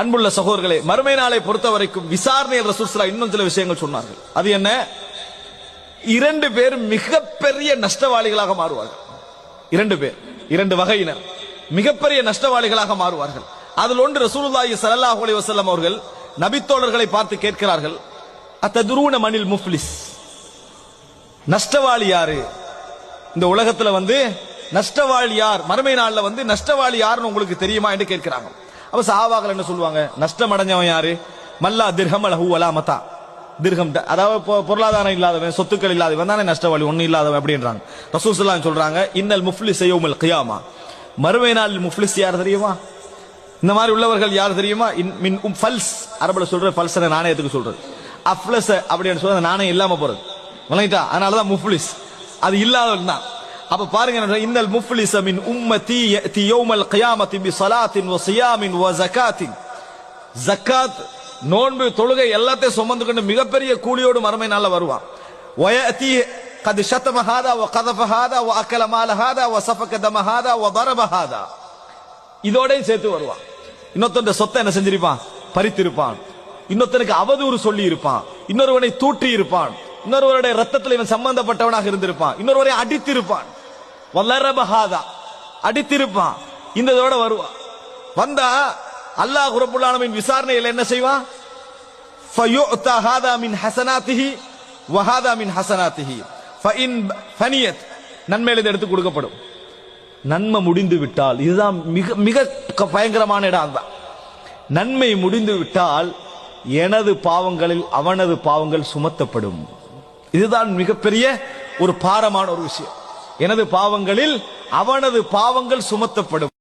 அன்புள்ள சகோதரர்களே மறுமை நாளை பொறுத்த வரைக்கும் விசாரணை ரசூஸ்லா இன்னும் சில விஷயங்கள் சொன்னார்கள். அது என்ன? இரண்டு பேர் மிகப்பெரிய நஷ்டவாளிகளாக மாறுவார்கள். இரண்டு பேர் இரண்டு வகையினர் மிகப்பெரிய நஷ்டவாளிகளாக மாறுவார்கள். அதில் ஒன்று ரசூலுல்லாஹி ஸல்லல்லாஹு அலைஹி வஸல்லம் அவர்கள் நபித்தோழர்களை பார்த்து கேட்கிறார்கள் அத்ததுரூன மனில் முஃப்லிஸ்? நஷ்டவாளி யாரு? இந்த உலகத்துல வந்து நஷ்டவாளி யார்? மறுமை நாள்ல வந்து நஷ்டவாளி யாருன்னு உங்களுக்கு தெரியுமா? என்று கேட்கிறாங்க. அப்ப சஹாபாக்கள் என்ன சொல்லுவாங்க? நஷ்டம் அடைஞ்சவன் யாரு? மல்லா திர்ஹம் அலஹு வலா மதா அதாவது பொருளாதாரம் இல்லாதவன் சொத்துக்கள் இல்லாதவன் தானே நஷ்டவாளி ஒண்ணு இல்லாதவன் அப்படின்றாங்க. ரசூலுல்லாஹி சொல்றாங்க இன்னல் முஃப்லிஸ் யௌமல் கியாமா. மறுவை நாள் முஃப்லிஸ் யார் தெரியுமா? இந்த மாதிரி உள்ளவர்கள் யார் தெரியுமா? இன் மின் உம் ஃபல்ஸ். அரபுல சொல்ற ஃபல்ஸ் நாணயத்துக்கு சொல்றது? அஃப்லஸ் அப்படின்னு சொல்ற நாணயம் இல்லாம போறது. விளங்கிட்டா? அதனாலதான் முஃப்லிஸ். அது இல்லாதவன் தான். அப்ப பாருங்க இன்னல் முஃப்லிஸ மின் உம்மதி யதி யௌமல் கியாமத்தி பி ஸலாத்தின் வ ஸியாமின் வ ஜகாத்தின் ஜக்காத் நோன்பு தொழுகை எல்லாத்தையும் சுமந்து கொண்டு மிகப்பெரிய கூலியோடு மறுமை நாள வருவான். வயதி கது சத்தம ஹாதா வ கதஃப ஹாதா வ அக்கல மால ஹாதா வ சஃபக வ தரப இதோடையும் சேர்த்து வருவான். இன்னொருத்தன் சொத்தை என்ன செஞ்சிருப்பான்? பறித்திருப்பான். இன்னொருத்தனுக்கு அவதூறு சொல்லி இருப்பான் இன்னொருவனை தூற்றி இருப்பான் இன்னொருவருடைய ரத்தத்தில் இவன் சம்பந்தப்பட்டவனாக இருந்திருப்பான். இன்னொருவரை அடித்திருப்பான். வல்லரபஹாதா அடித்திருப்பான். இந்த இதோட வருவான் வந்தா அல்லாஹ் ரபுல்லாலமின் விசாரணையில் என்ன செய்வான்? ஃபயுத்தா ஹாதா மின் ஹசனாத்திஹி வஹாதா மின் ஹசனாத்திஹி. ஃபஇன் ஃபனியத். நன்மையில் இது எடுத்து கொடுக்கப்படும். நன்மை முடிந்து விட்டால் இதுதான் மிக மிக பயங்கரமான இடம் தான் நன்மை முடிந்து விட்டால் எனது பாவங்களில் அவனது பாவங்கள் சுமத்தப்படும். இதுதான் மிகப்பெரிய ஒரு பாரமான ஒரு விஷயம். எனது பாவங்களில் அவனது பாவங்கள் சுமத்தப்படும்.